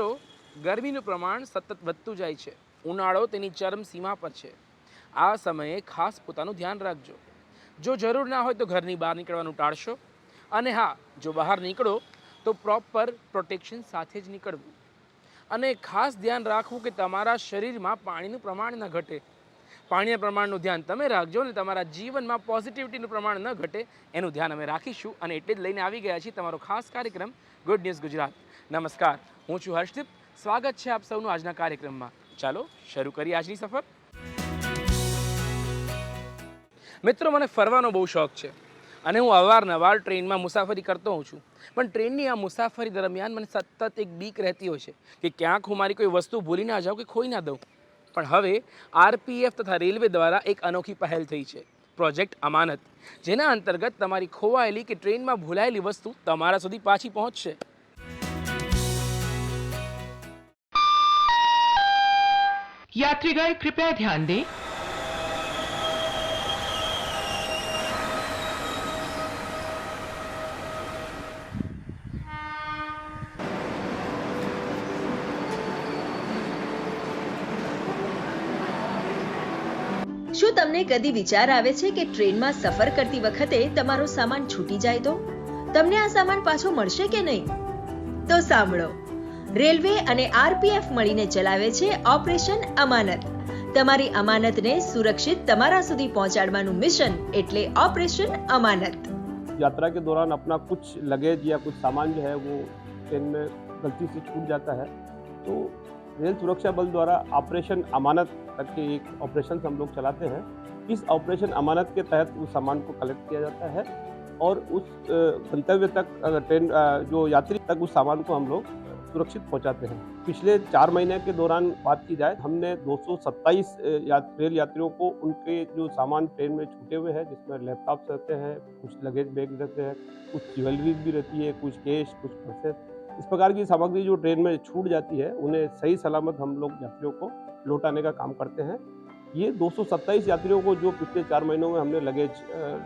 મિત્રો, ગરમીનું પ્રમાણ સતત વધતું જાય છે. ઉનાળો તેની ચરમ સીમા પર છે. આ સમયે ખાસ પોતાનું ધ્યાન રાખજો. જો જરૂર ના હોય તો ઘરની બહાર નીકળવાનું ટાળશો. અને હા, જો બહાર નીકળો, તો પ્રોપર પ્રોટેક્શન સાથે જ નીકળવું. અને ખાસ ધ્યાન રાખવું કે તમારા શરીરમાં પાણીનું પ્રમાણ ન ઘટે. પાણીના પ્રમાણનું ધ્યાન તમે રાખજો અને તમારા જીવનમાં પોઝિટિવિટીનું પ્રમાણ ન ઘટે. એનું ધ્યાન અમે રાખીશું અને એટલે જ લઈને આવી ગયા છીએ તમારો ખાસ કાર્યક્રમ ગુડ ન્યૂઝ ગુજરાત નમસ્કાર. હું છું હર્ષદીપ. સ્વાગત છે આપ સૌનું આજના કાર્યક્રમમાં. ચાલો, શરૂ કરીએ આજની સફર. મિત્રો, મને ફરવાનો બહુ શોખ છે અને હું અવારનવાર ટ્રેનમાં મુસાફરી કરતો હોઉં છું. પણ ટ્રેનની આ મુસાફરી દરમિયાન મને સતત એક બીક રહેતી હોય છે કે ક્યાંક હું મારી કોઈ વસ્તુ ભૂલી ના જાઉં કે ખોઈ ના દઉં. પણ હવે આરપીએફ તથા રેલવે દ્વારા એક અનોખી પહેલ થઈ છે. પ્રોજેક્ટ અમાનત, જેના અંતર્ગત તમારી ખોવાયેલી કે ટ્રેનમાં ભૂલાયેલી વસ્તુ તમારા સુધી પાછી પહોંચશે. यात्रीगण कृपया ध्यान दें શું તમને કદી વિચાર આવે છે કે ટ્રેનમાં સફર કરતી વખતે તમારો સામાન છૂટી જાય તો તમને આ સામાન પાછો મળશે કે નહીં તો સાંભળો રેલવે અને આરપીએફ મળીને ચલાવે છે ઓપરેશન અમાનત તમારી અમાનતને સુરક્ષિત તમારા સુધી પહોંચાડવાનું મિશન એટલે ઓપરેશન અમાનત यात्रा के दौरान अपना कुछ लगेज या कुछ सामान जो है वो ट्रेन में गलती से छूट जाता है तो रेल सुरक्षा बल द्वारा ऑपरेशन अमानत करके एक ऑपरेशन हम लोग चलाते हैं इस ऑपरेशन अमानत के तहत उस सामान को कलेक्ट किया जाता है और उस अ, गंतव्य तक अ, ट्रेन अ, जो यात्री तक उस सामान को हम लोग सुरक्षित पहुंचाते हैं। पिछले चार महीने के दौरान बात की जाए हमने 227 अ, या, रेल यात्रियों को उनके जो सामान ट्रेन में छूटे हुए हैं जिसमें लैपटॉप्स रहते हैं कुछ लगेज बैग रहते हैं कुछ ज्वेलरीज भी रहती है कुछ कैश कुछ पर्सेस इस प्रकार की सामग्री जो ट्रेन में छूट जाती है उन्हें सही सलामत हम लोग यात्रियों को लौटाने का काम करते हैं। ये 227 यात्रियों को जो पिछले चार महीनों में हमने लगेज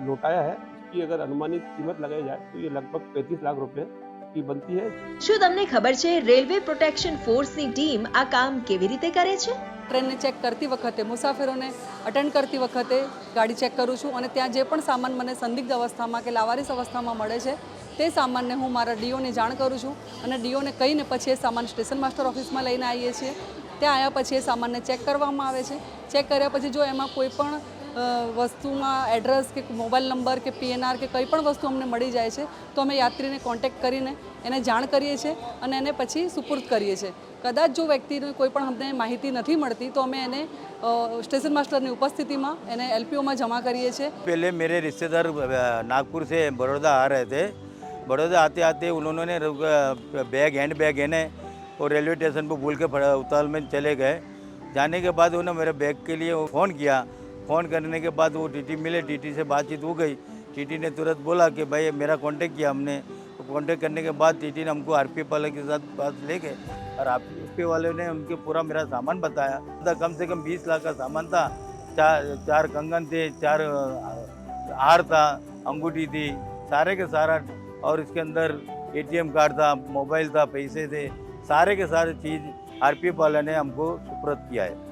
लौटाया है इसकी अगर अनुमानित कीमत लगाई जाए तो ये लगभग 35 लाख रुपए की बनती है શું તમને ખબર છે રેલવે પ્રોટેક્શન ફોર્સની ટીમ આ કામ કેવી રીતે કરે છે ટ્રેનને ચેક કરતી વખતે મુસાફરોને અટેન્ડ કરતી વખતે ગાડી ચેક કરું છું અને ત્યાં જે પણ સામાન મને સંદિગ્ધ અવસ્થામાં કે લાવારીસ અવસ્થામાં મળે છે તે સામાનને હું મારા ડીઓને જાણ કરું છું અને ડીઓને કહીને પછી એ સામાન સ્ટેશન માસ્ટર ઓફિસમાં લઈને આવીએ છીએ ત્યાં આવ્યા પછી એ સામાનને ચેક કરવામાં આવે છે ચેક કર્યા પછી જો એમાં કોઈ પણ અ, વસ્તુમાં એડ્રેસ કે મોબાઈલ નંબર કે પીએનઆર કે કંઈ પણ વસ્તુ અમને મળી જાય છે તો અમે યાત્રીને કોન્ટેક્ટ કરીને એને જાણ કરીએ છીએ અને એને પછી સુપુર્દ કરીએ છીએ કદાચ જો વ્યક્તિને કોઈ પણ અમને માહિતી નથી મળતી તો અમે એને અ, સ્ટેશન માસ્ટરની ઉપસ્થિતિમાં એને એલપીઓમાં જમા કરીએ છીએ पहले मेरे रिश्तेदार अ, नागपुर से बड़ौदा आ रहे थे बड़ौदा आते आते उन्होंने रुक- बैग हैंड बैग है ने और रेलवे स्टेशन पर भूल के फड़- उताल में चले गए जाने के बाद उन्होंने मेरे बैग के लिए फ़ोन किया फ़ोन करने के बाद वो टीटी मिले, टीटी से बातचीत हो गई। टीटी ने तुरंत बोला कि भाई मेरा कांटेक्ट किया हमने। तो कांटेक्ट करने के बाद टीटी ने हमको आर वाले के साथ बात ले गए और आर पी वाले ने उनके पूरा मेरा सामान बताया। कम से कम बीस लाख का सामान था। चार चार कंगन थे, चार हार था, अंगूठी थी, सारे के सारा। और इसके अंदर एटीएम कार्ड था मोबाइल था, पैसे थे, सारे के सारे चीज़ आरपीएफ वाले ने हमको सुप्रत किया है।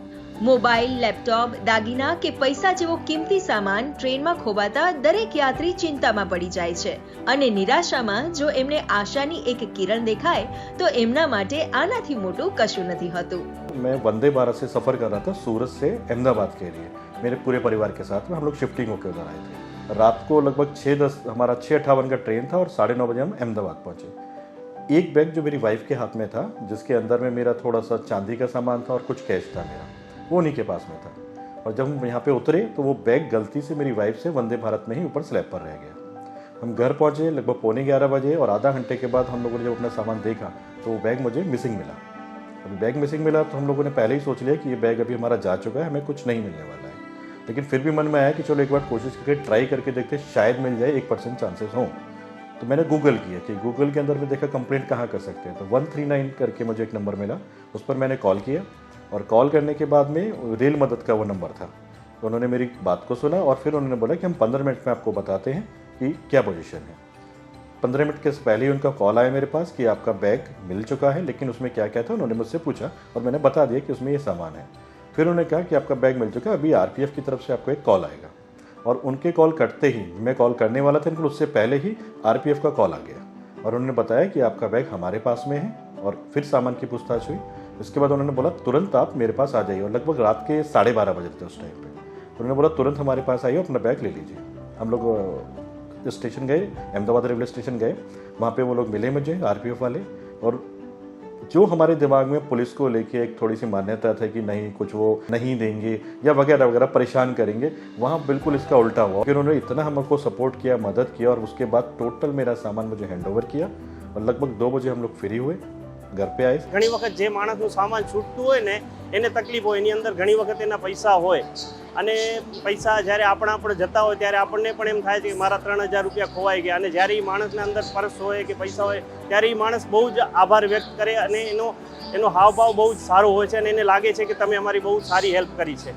મોબાઈલ લેપટોપ દાગીના કે પૈસા જેવો કિંમતી સામાન ટ્રેનમાં ખોવાતા દરેક યાત્રી ચિંતામાં પડી જાય છે અને નિરાશામાં જો એમને આશાની એક કિરણ દેખાય તો એમના માટે આનાથી મોટું કશું નથી હોતું मैं वंदे भारत से सफ़र कर रहा था सूरत से अहमदाबाद के लिए मेरे पूरे परिवार के साथ में हम लोग शिफ्टिंग होकर उधर आए थे रात को लगभग छः दस हमारा छः अट्ठावन का ट्रेन था और साढ़े नौ बजे हम अहमदाबाद पहुँचे एक बैग जो मेरी वाइफ के हाथ में था जिसके अंदर में मेरा थोड़ा सा चांदी का सामान था और कुछ कैश था मेरा वो उन्हीं के पास में था। और जब हम यहाँ पे उतरे तो वो बैग गलती से मेरी वाइफ से वंदे भारत में ही ऊपर स्लैब पर रह गया। हम घर पहुँचे लगभग पौने ग्यारह बजे और आधा घंटे के बाद हम लोगों ने जब अपना सामान देखा तो वो बैग मुझे मिसिंग मिला। अभी बैग मिसिंग मिला तो हम लोगों ने पहले ही सोच लिया कि ये बैग अभी हमारा जा चुका है, हमें कुछ नहीं मिलने वाला है। लेकिन फिर भी मन में आया कि चलो एक बार कोशिश करके ट्राई करके देखते शायद मिल जाए, एक परसेंट चांसेस हों। तो मैंने गूगल किया कि गूगल के अंदर में देखा कंप्लेंट कहाँ कर सकते हैं। तो वन थ्री नाइन करके मुझे एक नंबर मिला, उस पर मैंने कॉल किया। और कॉल करने के बाद में रेल मदद का वो नंबर था। तो उन्होंने मेरी बात को सुना और फिर उन्होंने बोला कि हम पंद्रह मिनट में आपको बताते हैं कि क्या पोजीशन है। पंद्रह मिनट के पहले ही उनका कॉल आया मेरे पास कि आपका बैग मिल चुका है, लेकिन उसमें क्या क्या था उन्होंने मुझसे पूछा और मैंने बता दिया कि उसमें ये सामान है। फिर उन्होंने कहा कि आपका बैग मिल चुका है, अभी आरपीएफ की तरफ़ से आपको एक कॉल आएगा। और उनके कॉल कटते ही, मैं कॉल करने वाला था, लेकिन उससे पहले ही आरपीएफ का कॉल आ गया। और उन्होंने बताया कि आपका बैग हमारे पास में है और फिर सामान की पूछताछ हुई। उसके बाद उन्होंने बोला, तुरंत आप मेरे पास आ जाइए। और लगभग रात के साढ़े बारह बजे थे उस टाइम पे। उन्होंने बोला, तुरंत हमारे पास आइए, अपना बैग ले लीजिए। हम लोग स्टेशन गए, अहमदाबाद रेलवे स्टेशन गए। वहाँ पे वो लोग मिले मुझे आरपीएफ वाले। और जो हमारे दिमाग में पुलिस को लेके एक थोड़ी सी मान्यता था कि नहीं, कुछ वो नहीं देंगे या वगैरह वगैरह परेशान करेंगे, वहाँ बिल्कुल इसका उल्टा हुआ। फिर उन्होंने इतना हमको सपोर्ट किया, मदद किया और उसके बाद टोटल मेरा सामान मुझे हैंड ओवर किया। और लगभग दो बजे हम लोग फ्री हुए। ઘર પે આવીશ. ઘણી વખત જે માણસનું સામાન છૂટતું હોય ને, એને તકલીફ હોય, એની અંદર ઘણી વખત એના પૈસા હોય. અને પૈસા જ્યારે આપણા પર જતા હોય, ત્યારે આપણને પણ એમ થાય છે કે મારા ત્રણ હજાર રૂપિયા ખોવાઈ ગયા. અને જ્યારે એ માણસના અંદર પર્સ હોય કે પૈસા હોય, ત્યારે એ માણસ બહુ જ આભાર વ્યક્ત કરે અને એનો એનો હાવભાવ બહુ જ સારો હોય છે અને એને લાગે છે કે તમે અમારી બહુ સારી હેલ્પ કરી છે.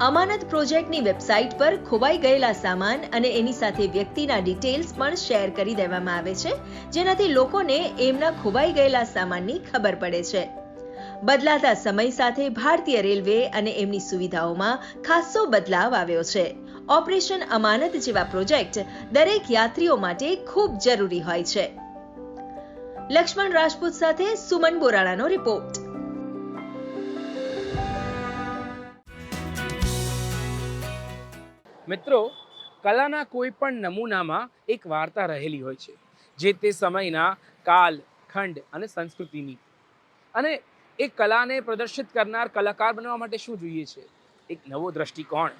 અમાનત પ્રોજેક્ટની વેબસાઇટ પર ખોવાઈ ગયેલા સામાન અને એની સાથે વ્યક્તિના ડિટેલ્સ પણ શેર કરી દેવામાં આવે છે, જેનાથી લોકોને એમના ખોવાઈ ગયેલા સામાનની ખબર પડે છે. બદલાતા સમય સાથે ભારતીય રેલવે અને એમની સુવિધાઓમાં ખાસો બદલાવ આવ્યો છે. ઓપરેશન અમાનત જેવા પ્રોજેક્ટ દરેક યાત્રીઓ માટે ખૂબ જરૂરી હોય છે. લક્ષ્મણ રાજપૂત સાથે સુમન બોરાણાનો રિપોર્ટ. મિત્રો, કલાના કોઈ પણ નમૂનામાં એક વાર્તા રહેલી હોય છે, જે તે સમયના કાલ, ખંડ અને સંસ્કૃતિની. અને એ કલાને પ્રદર્શિત કરનાર કલાકાર બનવા માટે શું જોઈએ છે? એક નવો દ્રષ્ટિકોણ.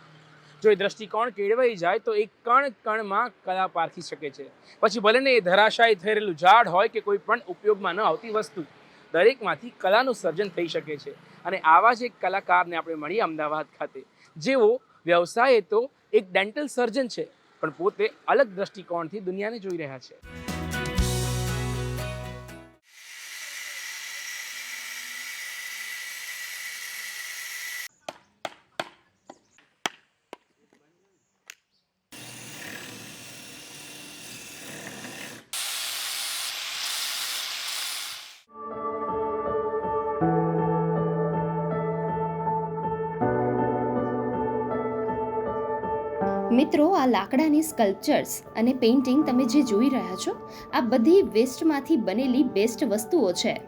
જો એ દ્રષ્ટિકોણ કેળવાઈ જાય, તો એક કણ કણમાં કલા પારખી શકે છે. પછી ભલે ને એ ધરાશાયી થયેલું ઝાડ હોય કે કોઈ પણ ઉપયોગમાં ન આવતી વસ્તુ, દરેકમાંથી કલાનું સર્જન થઈ શકે છે. અને આવા જ એક કલાકારને આપણે મળીએ અમદાવાદ ખાતે, જેઓ વ્યવસાયે તો એક ડેન્ટલ સર્જન છે પણ પોતે અલગ દ્રષ્ટિકોણથી દુનિયાને જોઈ રહ્યા છે. મિત્રો, આ લાકડાની સ્કલ્પચર્સ અને પેઇન્ટિંગ તમે જે જોઈ રહ્યા છો, આ બધી વેસ્ટમાંથી બનેલી બેસ્ટ વસ્તુઓ છે.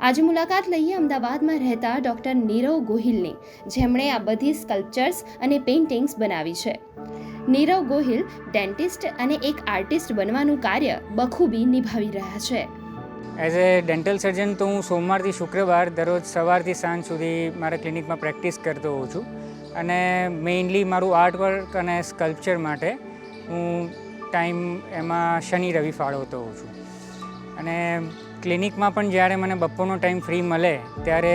આજે મુલાકાત લઈએ અમદાવાદમાં રહેતા ડૉક્ટર નીરવ ગોહિલની, જેમણે આ બધી સ્કલ્પચર્સ અને પેઇન્ટિંગ્સ બનાવી છે. નીરવ ગોહિલ ડેન્ટિસ્ટ અને એક આર્ટિસ્ટ બનવાનું કાર્ય બખૂબી નિભાવી રહ્યા છે. એઝ એ ડેન્ટલ સર્જન તો હું સોમવારથી શુક્રવાર દરરોજ સવારથી સાંજ સુધી મારા ક્લિનિકમાં પ્રેક્ટિસ કરતો હોઉં છું. અને મેઇનલી મારું આર્ટ વર્ક અને સ્કલ્પચર માટે હું ટાઈમ એમાં શનિ રવિ ફાળવતો હોઉં છું. અને ક્લિનિકમાં પણ જ્યારે મને બપોરનો ટાઈમ ફ્રી મળે, ત્યારે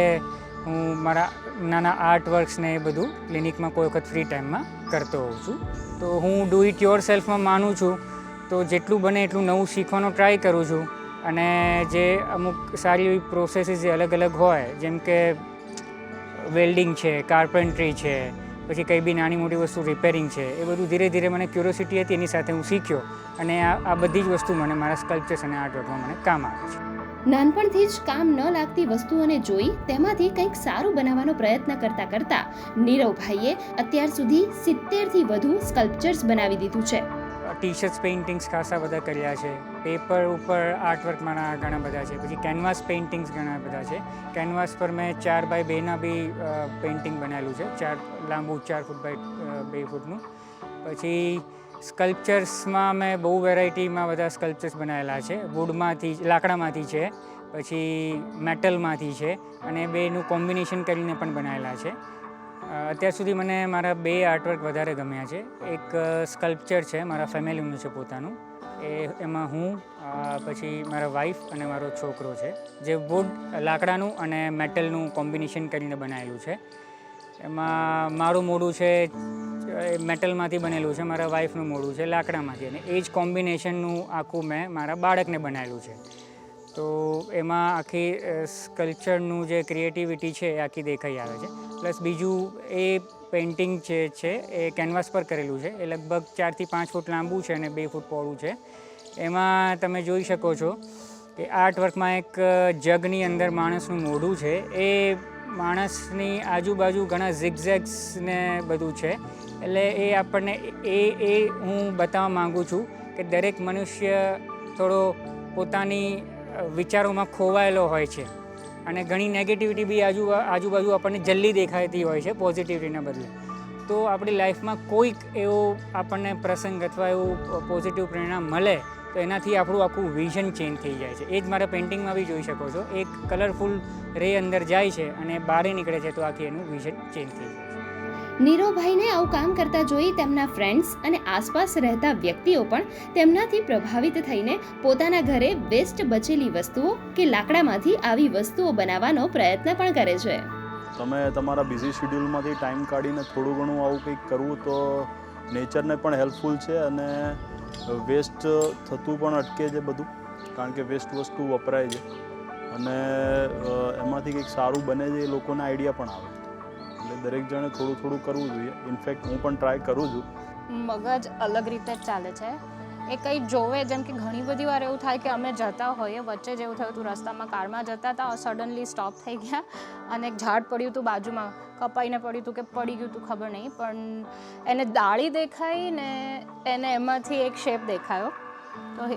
હું મારા નાના આર્ટ વર્ક્સને એ બધું ક્લિનિકમાં કોઈ વખત ફ્રી ટાઈમમાં કરતો હોઉં છું. તો હું ડુ ઇટ યોર સેલ્ફમાં માનું છું, તો જેટલું બને એટલું નવું શીખવાનો ટ્રાય કરું છું. અને જે અમુક સારી એવી પ્રોસેસીસ જે અલગ અલગ હોય, જેમ કે વેલ્ડિંગ છે કાર્પેન્ટ્રી છે, પછી કંઈ બી નાની મોટી વસ્તુ રિપેરિંગ છે, એ બધું ધીરે ધીરે મને ક્યુરોસિટી હતી, એની સાથે હું શીખ્યો અને આ બધી જ વસ્તુ મને મારા સ્કલ્પચર્સ અને આર્ટવર્કમાં મને કામ આવે છે. નાનપણથી જ કામ ન લાગતી વસ્તુઓને જોઈ તેમાંથી કંઈક સારું બનાવવાનો પ્રયત્ન કરતા કરતા નીરવભાઈએ અત્યાર સુધી સિત્તેરથી વધુ સ્કલ્પચર્સ બનાવી દીધું છે. ટી શર્ટ્સ પેઇન્ટિંગ્સ ખાસા બધા કર્યા છે. પેપર ઉપર આર્ટવર્ક મારા ઘણા બધા છે. પછી કેનવાસ પેઇન્ટિંગ્સ ઘણા બધા છે. કેનવાસ પર મેં ચાર બાય બેના બી પેઇન્ટિંગ બનાવેલું છે. ચાર લાંબુ, ચાર ફૂટ બાય બે ફૂટનું. પછી સ્કલ્પચર્સમાં મેં બહુ વેરાયટીમાં બધા સ્કલ્પચર્સ બનાવેલા છે. વુડમાંથી લાકડામાંથી છે. પછી મેટલમાંથી છે. અને બેનું કોમ્બિનેશન કરીને પણ બનાવેલા છે. અત્યાર સુધી મને મારા બે આર્ટવર્ક વધારે ગમ્યા છે. એક સ્કલ્પચર છે મારા ફેમિલીનું છે પોતાનું. એ, એમાં હું પછી મારા વાઈફ અને મારો છોકરો છે, જે વુડ લાકડાનું અને મેટલનું કોમ્બિનેશન કરીને બનાવેલું છે. એમાં મારું મોડું છે મેટલમાંથી બનેલું છે, મારા વાઈફનું મોડું છે, લાકડામાંથી. અને એ જ કોમ્બિનેશનનું આખું મેં મારા બાળકને બનાવેલું છે. તો એમાં આખી કલ્ચરનું જે ક્રિએટિવિટી છે એ આખી દેખાઈ આવે છે. પ્લસ બીજું એ પેઇન્ટિંગ જે છે એ કેનવાસ પર કરેલું છે. એ લગભગ ચારથી પાંચ ફૂટ લાંબુ છે અને બે ફૂટ પહોળું છે. એમાં તમે જોઈ શકો છો કે આર્ટ વર્કમાં એક જગની અંદર માણસનું મોઢું છે. એ માણસની આજુબાજુ ઘણા ઝિગઝેગ્સ ને બધું છે. એટલે એ આપણને, એ એ હું બતાવવા માગું છું કે દરેક મનુષ્ય થોડો પોતાની વિચારોમાં ખોવાયેલો હોય છે. અને ઘણી નેગેટિવિટી બી આજુ, આજુબાજુ આપણને જલ્દી દેખાતી હોય છે પોઝિટિવિટીના બદલે. તો આપણી લાઈફમાં કોઈક એવો આપણને પ્રસંગ અથવા એવું પોઝિટિવ પ્રેરણા મળે, તો એનાથી આપણું આખું વિઝન ચેન્જ થઈ જાય છે. એ જ મારા પેઇન્ટિંગમાં બી જોઈ શકો છો. એક કલરફુલ રે અંદર જાય છે અને બહાર નીકળે છે, તો આખી એનું વિઝન ચેન્જ થઈ જાય છે નીરવભાઈને આવું કામ કરતા જોઈ તેમના ફ્રેન્ડ્સ અને આસપાસ રહેતા વ્યક્તિઓ પણ તેમનાથી પ્રભાવિત થઈને પોતાના ઘરે વેસ્ટ બચેલી વસ્તુઓ કે લાકડામાંથી આવી વસ્તુઓ બનાવવાનો પ્રયત્ન પણ કરે છે. તમે તમારા બિઝી શેડ્યુલમાંથી ટાઈમ કાઢીને થોડું ઘણું આવું કંઈક કરવું તો નેચરને પણ હેલ્પફુલ છે અને વેસ્ટ થતું પણ અટકે છે બધું, કારણ કે વેસ્ટ વસ્તુ વપરાય છે. અને એમાંથી કંઈક સારું બને છે એ લોકોને આઈડિયા પણ આવે. એટલે દરેક જણે થોડું થોડું કરવું જોઈએ. ઇનફેક્ટ હું પણ ટ્રાય કરું છું. મગજ અલગ રીતે જ ચાલે છે. એ કંઈ જોવે, જેમ કે ઘણી બધી વાર એવું થાય કે અમે જતા હોઈએ, વચ્ચે જેવું થયું હતું રસ્તામાં કારમાં જતા હતા સડનલી સ્ટોપ થઈ ગયા અને એક ઝાડ પડ્યું હતું બાજુમાં. કપાઈને પડ્યું હતું કે પડી ગયું હતું ખબર નહીં, પણ એને દાળી દેખાઈ ને એને એમાંથી એક શેપ દેખાયો. તો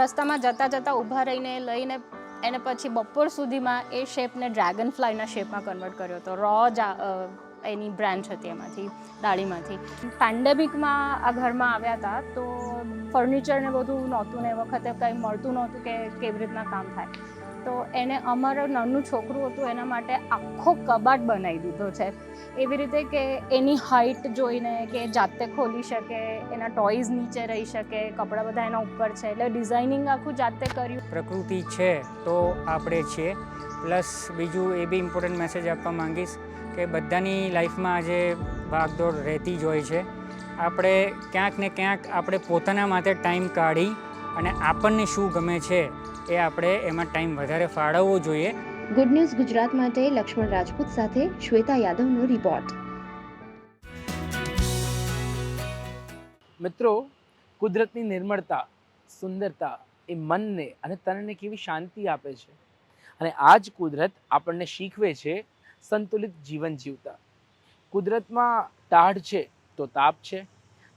રસ્તામાં જતાં જતાં ઊભા રહીને, લઈને એને પછી બપોર સુધીમાં એ શેપને ડ્રેગન ફ્લાયના શેપમાં કન્વર્ટ કર્યો હતો. રો એની બ્રાન્ચ હતી એમાંથી, ડાળીમાંથી. પેન્ડેમિકમાં આ ઘરમાં આવ્યા હતા તો ફર્નિચરને બધું નહોતું ને એ વખતે કંઈ મળતું નહોતું કે કેવી રીતના કામ થાય. તો એને અમારું નાનું છોકરું હતું એના માટે આખો કબાટ બનાવી દીધો છે. એવી રીતે કે એની હાઇટ જોઈને કે જાતે ખોલી શકે, એના ટોયઝ નીચે રહી શકે, કપડાં બધા એના ઉપર છે. એટલે ડિઝાઇનિંગ આખું જાતે કર્યું. પ્રકૃતિ છે તો આપણે છીએ. પ્લસ બીજું એ બી ઇમ્પોર્ટન્ટ મેસેજ આપવા માંગીશ કે બધાની લાઈફમાં આજે ભાગદોડ રહેતી જ હોય છે. આપણે ક્યાંક ને ક્યાંક આપણે પોતાના માટે ટાઈમ કાઢી અને આપણને શું ગમે છે એ આપણે એમાં ટાઈમ વધારે ફાળવવો જોઈએ. ગુડ ન્યૂઝ ગુજરાત માટે લક્ષ્મણ રાજપૂત સાથે શ્વેતા યાદવનો રિપોર્ટ મિત્રો કુદરતની નિર્મળતા સુંદરતા એ મનને અને તનને કેવી શાંતિ આપે છે. અને આ જ કુદરત આપણને શીખવે છે સંતુલિત જીવન જીવતા. કુદરતમાં ટાઢ છે તો તાપ છે.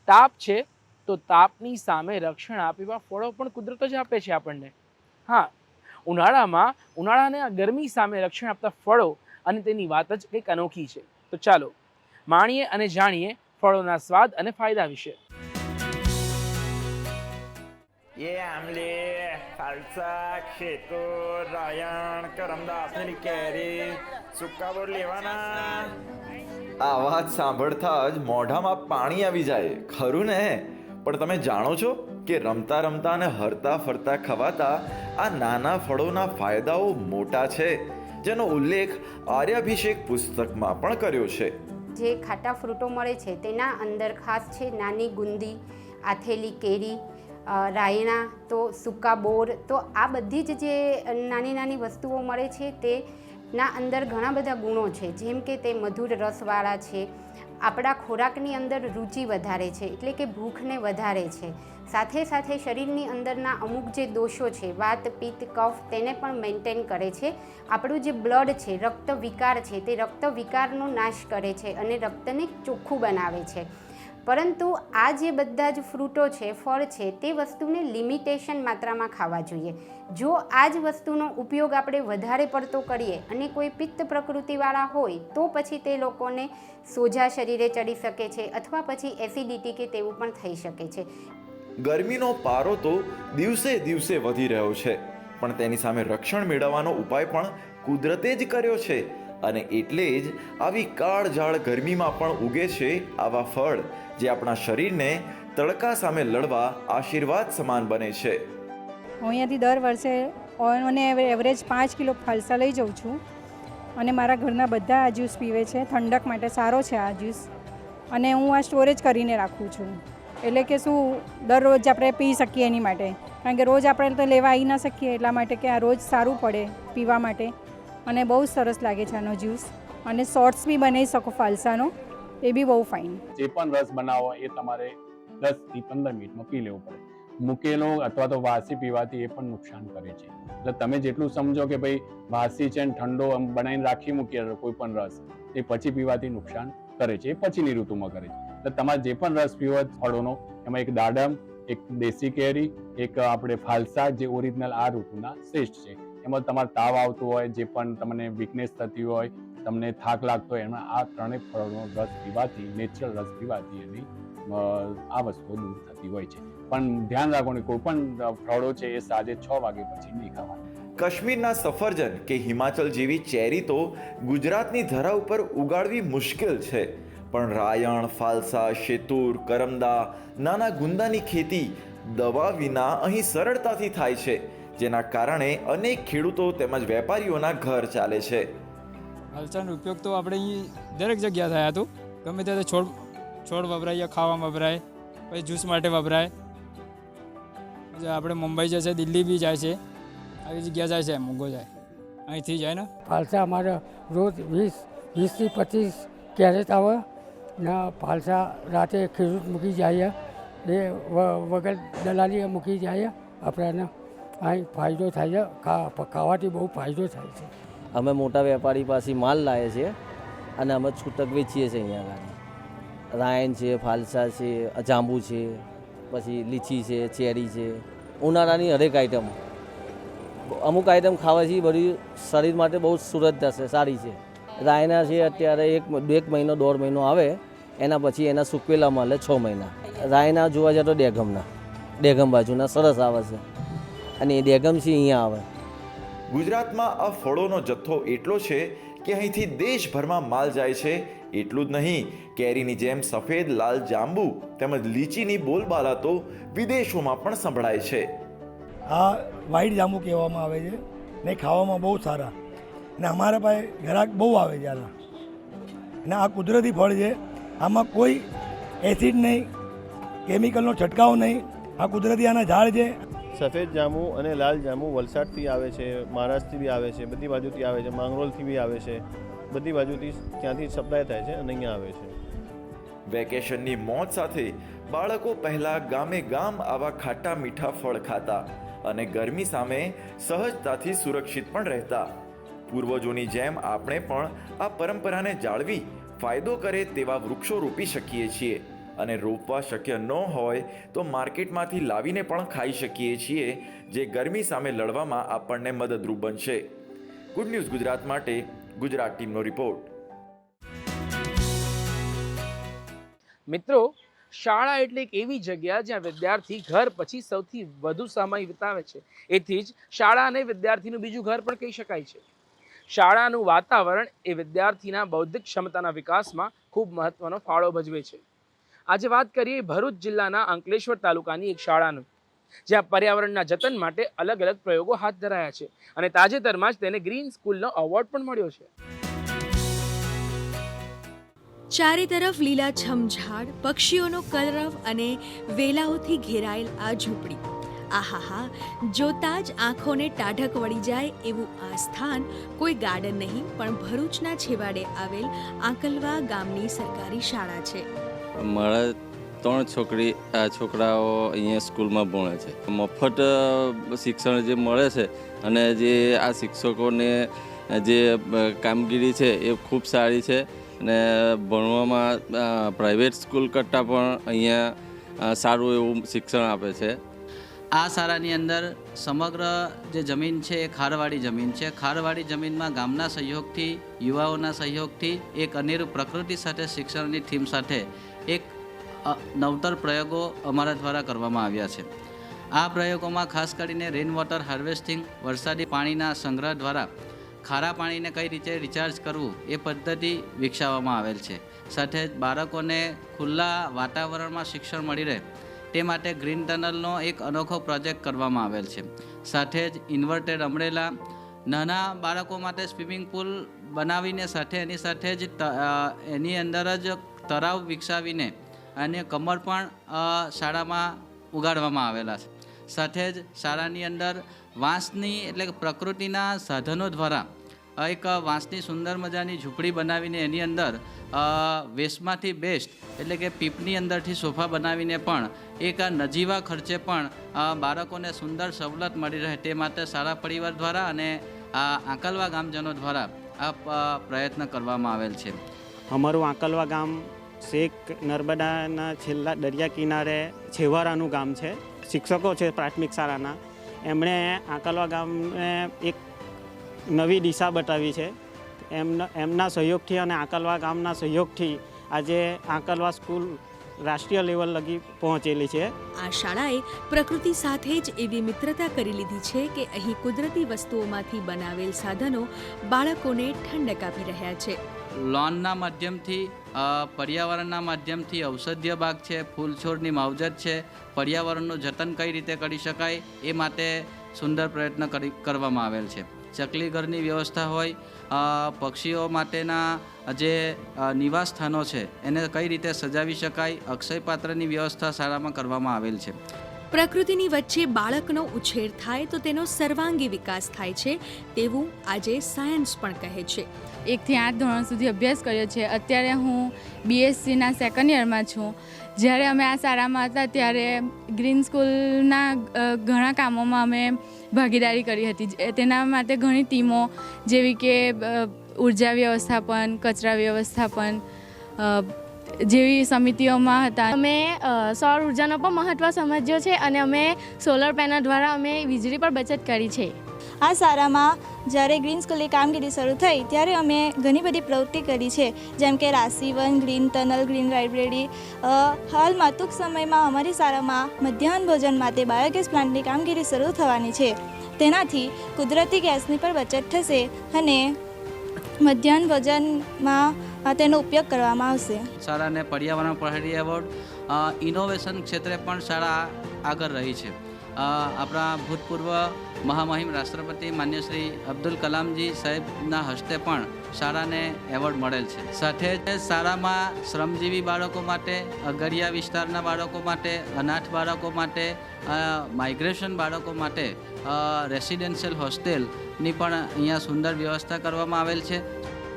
તાપ છે તો તાપની સામે રક્ષણ આપેવા ફળો પણ કુદરત જ આપે છે આપણને હા ઉનાળામાં ઉનાળાને ગરમી સામે રક્ષણ આપતા ફળો અને તેની વાત જ કંઈક અનોખી છે તો ચાલો માણીએ અને જાણીએ ફળોના સ્વાદ અને ફાયદા વિશે ये आमले ફાલસા ખેતૂર રાયણ કરમદાસની કેરી સુકા બોર લેવાના આ વાત સાંભળતા જ મોઢામાં પાણી આવી જાય ખરું ને પણ તમે જાણો છો કે રમતા રમતા અને હરતા ફરતા ખવાતા આ નાના ફળોના ફાયદાઓ મોટા છે, જેનો ઉલ્લેખ આર્યાભિષેક પુસ્તકમાં પણ કર્યો છે. જે ખાટા ફ્રૂટો મળે છે, તેના અંદર ખાસ છે નાની ગુંદી, આથેલી કેરી રાયણા, તો સૂકા બોર, તો આ બધી જ જે નાની નાની વસ્તુઓ મળે છે, તેના અંદર ઘણા બધા ગુણો છે. જેમ કે તે મધુર રસવાળા છે આપણા ખોરાકની અંદર રુચિ વધારે છે, એટલે કે ભૂખને વધારે છે. સાથે સાથે શરીરની અંદરના અમુક જે દોષો છે, વાત, પિત્ત, કફ, તેને પણ મેન્ટેન કરે છે. આપણું જે બ્લડ છે, રક્ત વિકાર છે, તે રક્ત વિકારનો નાશ કરે છે અને રક્તને ચોખ્ખું બનાવે છે. પરંતુ આ જે બધા જ ફ્રૂટો છે, ફળ છે, તે વસ્તુને લિમિટેશન માત્રામાં ખાવા જોઈએ. જો આ જ વસ્તુનો ઉપયોગ આપણે વધારે પડતો કરીએ અને કોઈ પિત્ત પ્રકૃતિવાળા હોય, તો પછી તે લોકોને સોજા શરીરે ચડી શકે છે અથવા પછી એસિડિટી કે તેવું પણ થઈ શકે છે. ગરમીનો પારો તો દિવસે દિવસે વધી રહ્યો છે, પણ તેની સામે રક્ષણ મેળવવાનો ઉપાય પણ કુદરતે જ કર્યો છે. અને એટલે જ આવી કાળઝાળ ગરમીમાં પણ ઉગે છે આવા ફળ, જે આપણા શરીરને તડકા સામે લડવા આશીર્વાદ સમાન બને છે. હું અહીંયાથી દર વર્ષે અને એવરેજ પાંચ કિલો ફાલસા લઈ જાઉં છું. અને મારા ઘરના બધા આ જ્યુસ પીવે છે, ઠંડક માટે સારો છે આ જ્યુસ. અને હું આ સ્ટોરેજ કરીને રાખું છું. એટલે કે શું દરરોજ આપણે પી શકીએ એની માટે. કારણ કે રોજ આપણે તો લેવા આવી ના શકીએ એટલા માટે કે આ રોજ સારું પડે પીવા માટે. અને બહુ સરસ લાગે છે આનો જ્યુસ. અને શોર્ટ્સ બી બનાવી શકો ફાલસાનો. એ બી બહુ ફાઇન. જે પણ રસ બનાવો એ તમારે દસથી પંદર મિનિટમાં પી લેવું પડે. મૂકેલો અથવા તો વાસી પીવાથી એ પણ નુકસાન કરે છે. એટલે તમે જેટલું સમજો કે ભાઈ વાસી છે ને ઠંડો આમ બનાવીને રાખી મૂકીએ કોઈ પણ રસ, એ પછી પીવાથી નુકસાન કરે છે, એ પછીની ઋતુમાં કરે છે. એટલે તમારે જે પણ રસ પીવો ફળોનો, એમાં એક દાડમ, એક દેશી કેરી, એક આપણે ફાલસા જે ઓરિજિનલ આ ઋતુના શ્રેષ્ઠ છે. એમાં તમારે તાવ આવતો હોય, જે પણ તમને વીકનેસ થતી હોય, તમને થાક લાગતો હોય, એમાં આ ત્રણેય ફળનો રસ પીવાથી નેચરલ રસ પીવાથી એની આ વસ્તુઓ દૂર થતી હોય છે. પણ ધ્યાન રાખવાનું કોઈ પણ ફળો છે એ સાંજે છ વાગે પછી નહીં ખાવાના. કાશ્મીરના સફરજન કે હિમાચલ જેવી ચેરી તો ગુજરાતની ધરા ઉપર ઉગાડવી મુશ્કેલ છે. પણ રાયણ, ફાલસા, શેતુર, કરમદા, નાના ગુંદાની ખેતી દવા વિના અહીં સરળતાથી થાય છે. જેના કારણે અનેક ખેડૂતો તેમજ વેપારીઓના ઘર ચાલે છે. હલચરનો ઉપયોગ તો આપણે અહીં દરેક જગ્યા થયા. હતું ગમે ત્યારે છોડ છોડ વપરાય ખાવામાં વપરાય પછી જ્યુસ માટે વપરાય. આપણે મુંબઈ જાય છે દિલ્હી બી જાય છે. આવી જગ્યા જાય છે મોંઘો જાય. અહીંથી જાય ને? પાલસા અમારે રોજ વીસ વીસથી પચીસ કેરેટ આવે ને પાલસા રાતે ખેડૂત મૂકી જાય એ વ- વગર દલાલી મૂકી જાય આપણને. અહીં ફાયદો થાય છે. ખાવાથી બહુ ફાયદો થાય છે. અમે મોટા વેપારી પાસે માલ લાવીએ છીએ અને અમે છૂટક વેચીએ છીએ અહીંયા આગળ. રાયન છે, ફાલસા છે, જાંબુ છે, પછી લીચી છે, ચેરી છે. ઉનાળાની હરેક આઈટમ અમુક આઈટમ ખાવાથી બધી શરીર માટે બહુ સુરત થશે સારી છે. રાયના છે અત્યારે એક એક મહિનો, દોઢ મહિનો આવે, એના પછી એના સૂકવેલા મળે છ મહિના. રાયના જોવા જાય તો ડેગમના. ડેગમ બાજુના સરસ આવે છે. અને એ દેગમસિંહ અહીંયા આવે. ગુજરાતમાં આ ફળોનો જથ્થો એટલો છે કે અહીંથી દેશભરમાં માલ જાય છે. એટલું જ નહીં કેરીની જેમ સફેદ લાલ જાંબુ તેમજ લીચીની બોલબાલા તો વિદેશોમાં પણ સંભળાય છે. આ વાઈટ જાંબુ કહેવામાં આવે છે ને ખાવામાં બહુ સારા. અને અમારા પાસે ગ્રાહક બહુ આવે છે આના. અને આ કુદરતી ફળ છે. આમાં કોઈ એસિડ નહીં કેમિકલનો છંટકાવ નહીં. આ કુદરતી આના ઝાડ છે. સફેદ જાંબુ અને લાલ જાંબુ વલસાડથી આવે છે, મહારાષ્ટ્રથી બી આવે છે, બધી બાજુથી આવે છે, માંગરોલથી બી આવે છે, બધી બાજુથી ત્યાંથી સપ્લાય થાય છે અને અહીંયા આવે છે. વેકેશનની મોજ સાથે બાળકો પહેલા ગામે ગામ આવા ખાટા મીઠા ફળ ખાતા અને ગરમી સામે સહજતાથી સુરક્ષિત પણ રહેતા. પૂર્વજોની જેમ આપણે પણ આ પરંપરાને જાળવી, ફાયદો કરે તેવા વૃક્ષો રોપી શકીએ છીએ. અને રોપવા શક્ય ન હોય તો માર્કેટમાંથી લાવીને પણ ખાઈ શકીએ છીએ, જે ગરમી સામે લડવામાં આપણને મદદરૂપ બનશે. ગુડ ન્યૂઝ ગુજરાત માટે, ગુજરાત ટીમનો રિપોર્ટ. મિત્રો, શાળા એટલે એક એવી જગ્યા જ્યાં વિદ્યાર્થી ઘર પછી સૌથી વધુ સમય વિતાવે છે. એથી જ શાળા અને વિદ્યાર્થીનું બીજું ઘર પણ કહી શકાય છે. શાળાનું વાતાવરણ એ વિદ્યાર્થીના બૌદ્ધિક ક્ષમતાના વિકાસમાં ખૂબ મહત્વનો ફાળો ભજવે છે. આજે વાત કરીએ ભરૂચ જિલ્લાના અંકલેશ્વર તાલુકાની એક શાળાનું, જ્યાં પર્યાવરણના જતન માટે અલગ અલગ પ્રયોગો હાથ ધરાયા છે અને તાજેતરમાં જ તેને ગ્રીન સ્કૂલનો એવોર્ડ પણ મળ્યો છે. ચારે તરફ લીલાછમ ઝાડ, પક્ષીઓનો કલરવ અને વેલાઓથી ઘેરાયેલ આ ઝૂંપડી. આહાહા, જોતા જ આંખોને ટાઢક વળી જાય એવું આ સ્થાન કોઈ ગાર્ડન નહીં, પણ ભરૂચના છેવાડે આવેલ આંકલવા ગામની સરકારી શાળા છે. મારા ત્રણ છોકરી, આ છોકરાઓ અહીંયા સ્કૂલમાં ભણે છે. મફત શિક્ષણ જે મળે છે અને જે આ શિક્ષકોને જે કામગીરી છે એ ખૂબ સારી છે અને ભણવામાં પ્રાઇવેટ સ્કૂલ કરતાં પણ અહીંયા સારું એવું શિક્ષણ આપે છે. આ શાળાની અંદર સમગ્ર જે જમીન છે એ ખારવાળી જમીન છે. ખારવાળી જમીનમાં ગામના સહયોગથી, યુવાઓના સહયોગથી એક અનેરું પ્રકૃતિ સાથે શિક્ષણની થીમ સાથે એક નવતર પ્રયોગો અમારા દ્વારા કરવામાં આવ્યા છે. આ પ્રયોગોમાં ખાસ કરીને રેન વોટર હાર્વેસ્ટિંગ વરસાદી પાણીના સંગ્રહ દ્વારા ખારા પાણીને કઈ રીતે રિચાર્જ કરવું એ પદ્ધતિ વિકસાવવામાં આવેલ છે. સાથે જ બાળકોને ખુલ્લા વાતાવરણમાં શિક્ષણ મળી રહે તે માટે ગ્રીન ટનલનો એક અનોખો પ્રોજેક્ટ કરવામાં આવેલ છે. સાથે જ ઇન્વર્ટેડ અમરેલા નાના બાળકો માટે સ્વિમિંગ પુલ બનાવીને સાથે એની સાથે જ એની અંદર જ તળાવ વિકસાવીને અને કમર પણ શાળામાં ઉગાડવામાં આવેલા છે. સાથે જ શાળાની અંદર વાંસની એટલે કે પ્રકૃતિના સાધનો દ્વારા એક વાંસની સુંદર મજાની ઝૂંપડી બનાવીને એની અંદર વેસ્ટમાંથી બેસ્ટ એટલે કે પીપની અંદરથી સોફા બનાવીને પણ એક નજીવા ખર્ચે પણ બાળકોને સુંદર સવલત મળી રહે તે માટે શાળા પરિવાર દ્વારા અને આંકલવા ગામજનો દ્વારા આ પ્રયત્ન કરવામાં આવેલ છે. અમારું આંકલવા ગામ શેખ નર્મદાના છેલ્લા દરિયા કિનારે છેવારાનું ગામ છે. શિક્ષકો છે પ્રાથમિક શાળાના. એમણે આંકલવા ગામને એક નવી દિશા બતાવી છે. એમના એમના સહયોગથી અને આંકલવા ગામના સહયોગથી આજે આંકલવા સ્કૂલ રાષ્ટ્રીય લેવલ લગી પહોંચેલી છે. આ શાળાએ પ્રકૃતિ સાથે જ એવી મિત્રતા કરી લીધી છે કે અહીં કુદરતી વસ્તુઓમાંથી બનાવેલ સાધનો બાળકોને ઠંડક આપી રહ્યા છે. લોનના માધ્યમથી પર્યાવરણના માધ્યમથી ઔષધીય બાગ છે ફૂલ છોડની માવજત છે, પર્યાવરણનું જતન કઈ રીતે કરી શકાય એ માટે સુંદર પ્રયત્ન કરી, કરવામાં આવેલ છે. ચકલી ઘરની વ્યવસ્થા હોય પક્ષીઓ માટેના જે નિવાસ સ્થાનો છે, એને કઈ રીતે સજાવી શકાય, અક્ષય પાત્રની વ્યવસ્થા શાળામાં કરવામાં આવેલ છે. પ્રકૃતિની વચ્ચે બાળકનો ઉછેર થાય તો તેનો સર્વાંગી વિકાસ થાય છે, તેવું આજે સાયન્સ પણ કહે છે. એકથી આઠ ધોરણ સુધી અભ્યાસ કર્યો છે. અત્યારે હું બીએસસીના સેકન્ડ યરમાં છું. જ્યારે અમે આ શાળામાં હતા ત્યારે ગ્રીન સ્કૂલના ઘણા કામોમાં અમે ભાગીદારી કરી હતી. તેના માટે ઘણી ટીમો જેવી કે ઊર્જા વ્યવસ્થાપન, કચરા વ્યવસ્થાપન જેવી સમિતિઓમાં હતા. અમે સૌર ઉર્જાનો પણ મહત્ત્વ સમજ્યો છે અને અમે સોલર પેનલ દ્વારા અમે વીજળી પર બચત કરી છે. આ શાળામાં જ્યારે ગ્રીન સ્કૂલની કામગીરી શરૂ થઈ, ત્યારે અમે ઘણી બધી પ્રવૃત્તિ કરી છે. જેમ કે રાશિવન ગ્રીન ટનલ, ગ્રીન લાઇબ્રેરી. હાલમાં ટૂંક સમયમાં અમારી શાળામાં મધ્યાહન ભોજન માટે બાયોગેસ પ્લાન્ટની કામગીરી શરૂ થવાની છે. તેનાથી કુદરતી ગેસની પણ બચત થશે અને મધ્યાહન ભોજનમાં તેનો ઉપયોગ કરવામાં આવશે. શાળાને પર્યાવરણ પ્રહરી એવોર્ડ ઇનોવેશન ક્ષેત્રે પણ શાળા આગળ રહી છે. આપણા ભૂતપૂર્વ મહામહિમ રાષ્ટ્રપતિ માન્ય શ્રી અબ્દુલ કલામજી સાહેબના હસ્તે પણ શાળાને એવોર્ડ મળેલ છે. સાથે જ શાળામાં શ્રમજીવી બાળકો માટે, અગરિયા વિસ્તારના બાળકો માટે, અનાથ બાળકો માટે માઇગ્રેશન બાળકો માટે રેસિડેન્શિયલ હોસ્ટેલની પણ અહીંયા સુંદર વ્યવસ્થા કરવામાં આવેલ છે.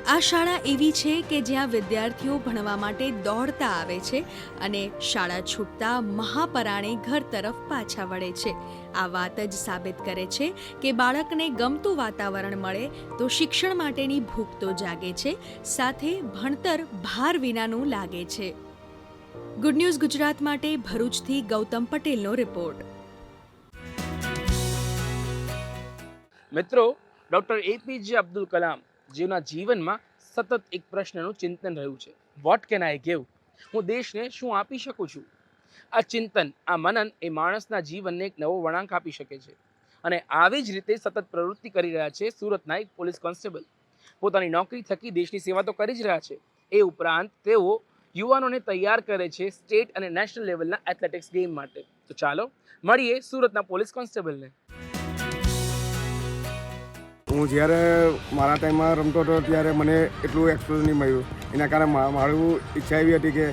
આ શાળા એવી છે કે જ્યાં વિદ્યાર્થીઓ ભણવા માટે દોડતા આવે છે અને શાળા છૂટતા મહાપરાણે ઘર તરફ પાછા વળે છે. આ વાત જ સાબિત કરે છે કે બાળકને ગમતું વાતાવરણ મળે તો શિક્ષણ માટેની ભૂખ તો જાગે છે, સાથે ભણતર ભાર વિનાનું લાગે છે. ગુડ ન્યૂઝ ગુજરાત માટે ભરૂચથી ગૌતમ પટેલનો રિપોર્ટ મિત્રો, ડૉક્ટર એપીજે અબ્દુલ કલામ જેના જીવનમાં સતત એક પ્રશ્નનું ચિંતન રહ્યું છે. વોટ કેન આઈ ગેવ હું દેશને શું આપી શકું છું? આ ચિંતન, આ મનન એ માણસના જીવનને એક નવો વળાંક આપી શકે છે. અને આવી જ રીતે સતત પ્રવૃત્તિ કરી રહ્યા છે સુરતના એક પોલીસ કોન્સ્ટેબલ. પોતાની નોકરી થકી દેશની સેવા તો કરી જ રહ્યા છે. એ ઉપરાંત તેઓ યુવાનોને તૈયાર કરે છે સ્ટેટ અને નેશનલ લેવલના એથ્લેટિક્સ ગેમ માટે. તો ચાલો, મળીએ સુરતના પોલીસ કોન્સ્ટેબલને. હું જ્યારે મારા ટાઈમમાં રમતો હતો ત્યારે મને એટલું એક્સપોઝ નહીં મળ્યું. એના કારણે મારું ઈચ્છા એવી હતી કે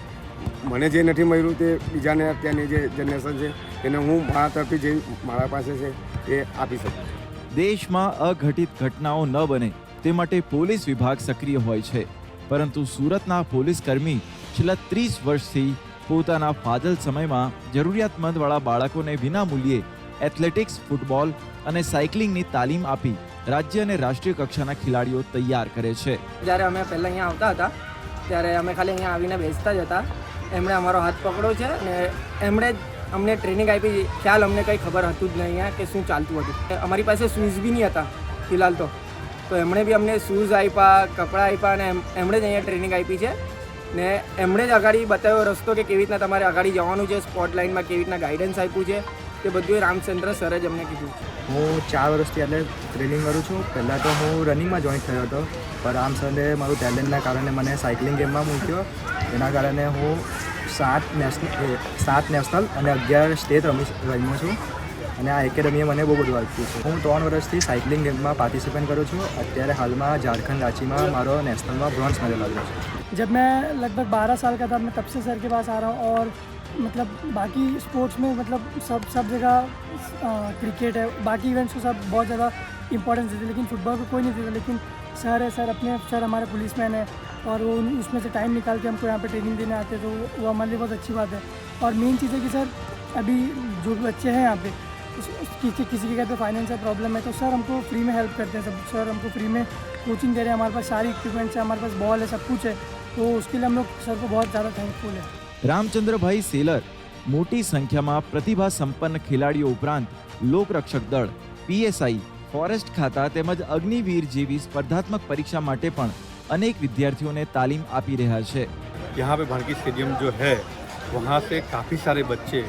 મને જે નથી મળ્યું તે બીજાને અત્યારની જે જનરેશન છે, તેને હું મારા તરફથી જે મારા પાસે છે એ આપી શકું. દેશમાં અઘટિત ઘટનાઓ ન બને તે માટે પોલીસ વિભાગ સક્રિય હોય છે. પરંતુ સુરતના પોલીસ કર્મી છેલ્લા ત્રીસ વર્ષથી પોતાના ફાજલ સમયમાં જરૂરિયાતમંદવાળા બાળકોને વિનામૂલ્યે એથ્લેટિક્સ, ફૂટબોલ અને સાયકલિંગની તાલીમ આપી રાજ્ય અને રાષ્ટ્રીય કક્ષાના ખેલાડીઓ તૈયાર કરે છે. જ્યારે અમે પહેલાં અહીંયા આવતા હતા, ત્યારે અમે ખાલી અહીંયા આવીને બેસતા જ હતા. એમણે અમારો હાથ પકડ્યો છે અને એમણે અમને ટ્રેનિંગ આપી. ખ્યાલ અમને કંઈ ખબર હતું જ નહીં અહીંયા કે શું ચાલતું હતું. અમારી પાસે શૂઝ બી નહીં હતા, ફિલહાલ તો. તો એમણે બી અમને શૂઝ આપ્યા, કપડાં આપ્યા અને એમ- એમણે જ અહીંયા ટ્રેનિંગ આપી છે. ને એમણે જ આગળ બતાવ્યો રસ્તો કે કેવી રીતના તમારે આગળ જવાનું છે, સ્પોટ લાઇનમાં કેવી રીતના ગાઈડન્સ આપ્યું છે. તે બધું એ રામચંદ્ર સરે જ અમને કીધું હું ચાર વર્ષથી એટલે ટ્રેનિંગ કરું છું પહેલાં તો હું રનિંગમાં જોઈન થયો હતો પણ રામ સરે મારું ટેલેન્ટના કારણે મને સાયકલિંગ ગેમમાં મૂક્યો એના કારણે હું સાત નેશનલ સાત નેશનલ અને અગિયાર સ્ટેટ રમી રમ્યો છું અને આ એકેડમીએ મને બહુ બધું આપ્યું છે હું ત્રણ વર્ષથી સાયકલિંગ ગેમમાં પાર્ટિસિપેટ કરું છું અત્યારે હાલમાં ઝારખંડ રાંચીમાં મારો નેશનલમાં બ્રોન્ઝ મેડલ આવ્યો છે जब मैं लगभग 12 साल का था मैं तब से सर के पास आ रहा हूँ और मतलब बाकी स्पोर्ट्स में मतलब सब सब जगह क्रिकेट है। बाकी इवेंट्स को सब बहुत ज़्यादा इंपॉर्टेंस देते लेकिन फुटबॉल को कोई नहीं देता। लेकिन सर है सर अपने सर हमारे पुलिस मैन है और वो उसमें से टाइम निकाल के हमको यहाँ पे ट्रेनिंग देने आते हैं तो वो हमारे लिए बहुत अच्छी बात है। और मेन चीज़ है कि सर अभी जो भी बच्चे हैं यहाँ पे किसी किसी के घर पे फाइनेंशियल प्रॉब्लम है तो सर हमको फ्री में हेल्प करते हैं सब। सर हमको फ्री में कोचिंग दे रहे हैं, हमारे पास सारी इक्विपमेंट्स है, हमारे पास बॉल है, सब कुछ है। तो उसके लिए हम लोग सर को बहुत ज़्यादा थैंकफुल है। રામચંદ્રભાઈ સેલર મોટી સંખ્યામાં પ્રતિભા સંપન્ન ખેલાડીઓ ઉપરાંત લોકરક્ષક દળ પીએસઆઈ ફોરેસ્ટ ખાતા તેમજ અગ્નિવીર જેવી સ્પર્ધાત્મક પરીક્ષા માટે પણ અનેક વિદ્યાર્થીઓને તાલીમ આપી રહ્યા છે यहाँ पे भानकी स्टेडियम जो है वहाँ से काफ़ी सारे बच्चे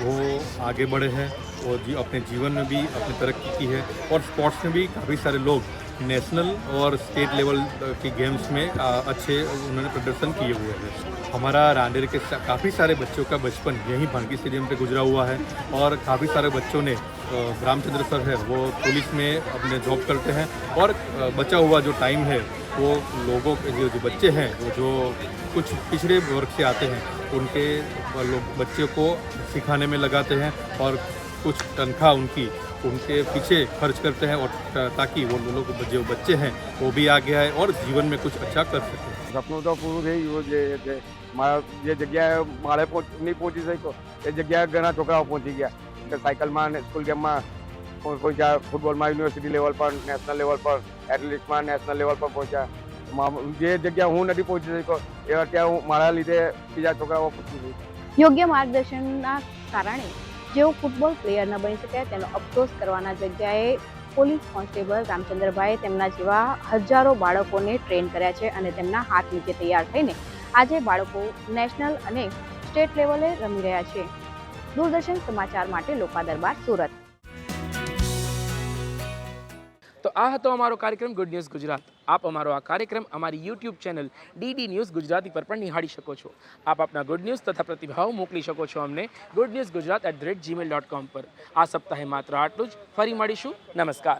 वो आगे बढ़े हैं और जी अपने जीवन में भी अपनी तरक्की की है और स्पोर्ट्स में भी काफ़ी सारे लोग नेशनल और स्टेट लेवल की गेम्स में अच्छे उन्होंने प्रदर्शन किए हुए हैं। हमारा रांडेर के काफ़ी सारे बच्चों का बचपन यहीं भानकी स्टेडियम पे गुजरा हुआ है और काफ़ी सारे बच्चों ने रामचंद्र सर है वो पुलिस में अपने जॉब करते हैं और बचा हुआ जो टाइम है वो लोगों के जो, जो बच्चे हैं वो जो कुछ पिछड़े वर्ग से आते हैं उनके लोग बच्चे को सिखाने में लगाते हैं और कुछ तनख्वाह उनकी उनके पीछे खर्च करते हैं और ता- ताकि वो लोग जो बच्चे हैं वो भी आगे आए और जीवन में कुछ अच्छा कर सकें સપનું તો પૂરું થઈ ગયું જે જે મારા જે જગ્યાએ મારે પહોંચ નહીં પહોંચી શક્યો એ જગ્યાએ ઘણા છોકરાઓ પહોંચી ગયા કે સાયકલમાં ને સ્કૂલ ગેમમાં કોઈ કોઈ જ્યાં ફૂટબોલમાં યુનિવર્સિટી લેવલ પર નેશનલ લેવલ પર એથ્લેટિક્સમાં નેશનલ લેવલ પર પહોંચ્યા મા- જે જગ્યા હું નથી પહોંચી શક્યો એ અત્યારે હું મારા લીધે બીજા છોકરાઓ પહોંચી ગઈ યોગ્ય માર્ગદર્શનના કારણે જેઓ ફૂટબોલ પ્લેયર ન બની શક્યા તેનો અફસોસ કરવાના જગ્યાએ પોલીસ કોન્સ્ટેબલ રામચંદ્રભાઈ તેમના જેવા હજારો બાળકોને ટ્રેન કર્યા છે અને તેમના હાથ નીચે તૈયાર થઈને આજે બાળકો નેશનલ અને સ્ટેટ લેવલે રમી રહ્યા છે. દૂરદર્શન સમાચાર માટે લોકા દરબાર સુરત. તો આ હતો અમારો કાર્યક્રમ ગુડ ન્યૂઝ ગુજરાત આપ અમારો આ કાર્યક્રમ અમારી YouTube channel DD News Gujarati પર પણ નિહાળી શકો છો. આપ આપના ગુડ ન્યૂઝ તથા પ્રતિભાવ મોકલી શકો છો અમને good news Gujarat at the rate Gmail dot com પર. આ સપ્તાહે માત્ર આટલું જ. ફરી મળીશું. નમસ્કાર.